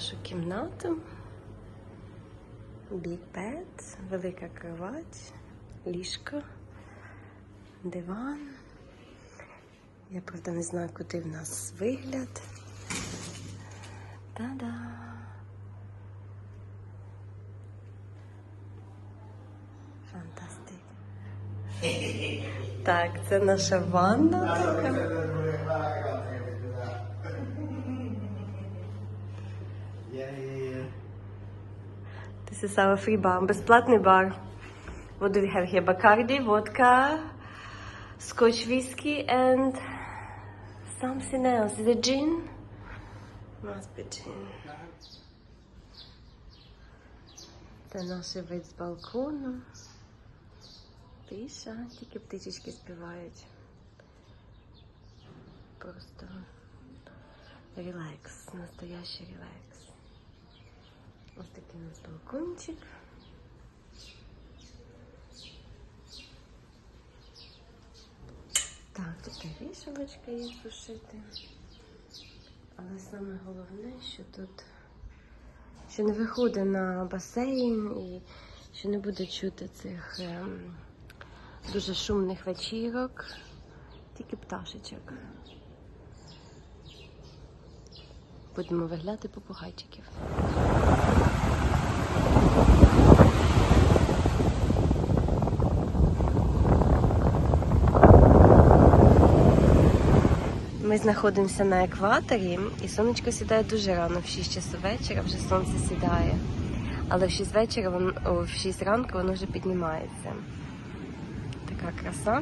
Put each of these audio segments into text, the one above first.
нашу кімнату. Бікпет, велика кровать, ліжко, диван. Я, правда, не знаю, куди в нас вигляд. Та-да! Фантастик. Так, це наша ванна така. This is our free bar. Безплатний бар. What do we have here? Bacardi, vodka, scotch whiskey and something else. Is it gin? Must be gin. Це наш вид з балкону. Тиша, тільки птичечки співають. Просто релакс, настоящий релакс. Ось такий у нас балкончик. Так, тут і вішалочка є сушити. Але саме головне, що тут що не виходить на басейн і що не буде чути цих ем, дуже шумних вечірок, тільки пташечок. Будемо виглядати попугайчиків. Ми знаходимося на екваторі, і сонечко сідає дуже рано, в 6 часу вечора вже сонце сідає. Але в 6 вечора, вон- о, в 6 ранку воно вже піднімається. Така краса.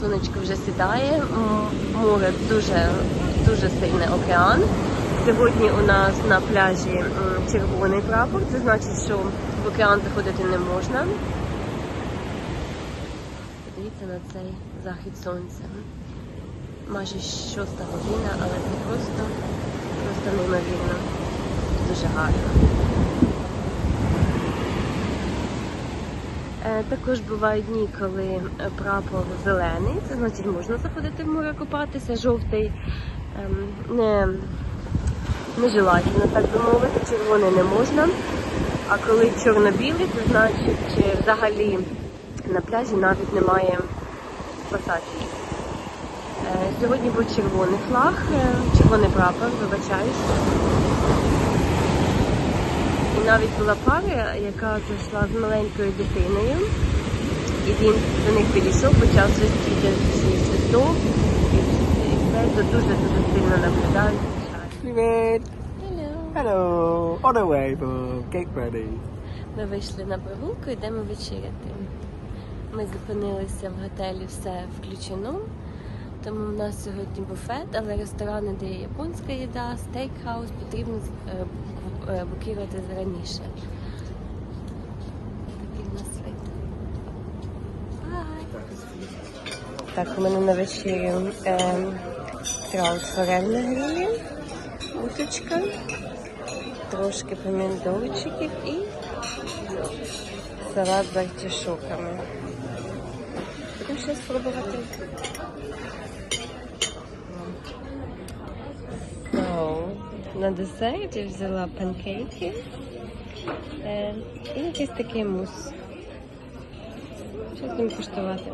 Сонечко вже сідає, море дуже, дуже сильний океан. Сьогодні у нас на пляжі червоний прапор, це значить, що в океан заходити не можна. Подивіться на цей захід сонця. Майже шоста година, але це просто, просто неймовірно. Дуже гарно. Е, Також бувають дні, коли е, прапор зелений, це значить можна заходити в море купатися, жовтий ем, не, нежелательно, так би мовити, червоний не можна. А коли чорно-білий, це значить взагалі на пляжі навіть немає посадки. Е, Сьогодні був червоний флаг, е, червоний прапор, вибачаюсь. І навіть була пара, яка зайшла з маленькою дитиною. І він до них підійшов, почав свистіти свій свисток. І це дуже-дуже сильно наблюдають. Привет. Hello. Hello. On the way for cake party. Ми вийшли на прогулку, йдемо вечеряти. Ми зупинилися в готелі все включено. Тому в нас сьогодні буфет, але ресторани, де є японська їда, стейкхаус, потрібно е, е, букувати раніше. Такий в нас вид. Так, у мене на вечерю е, траут форель на грилі, уточка, трошки помідорчиків і салат з артишоками. Ще спробувати. На десерт я взяла панкейки е, і якийсь такий мус. Що з ним куштувати?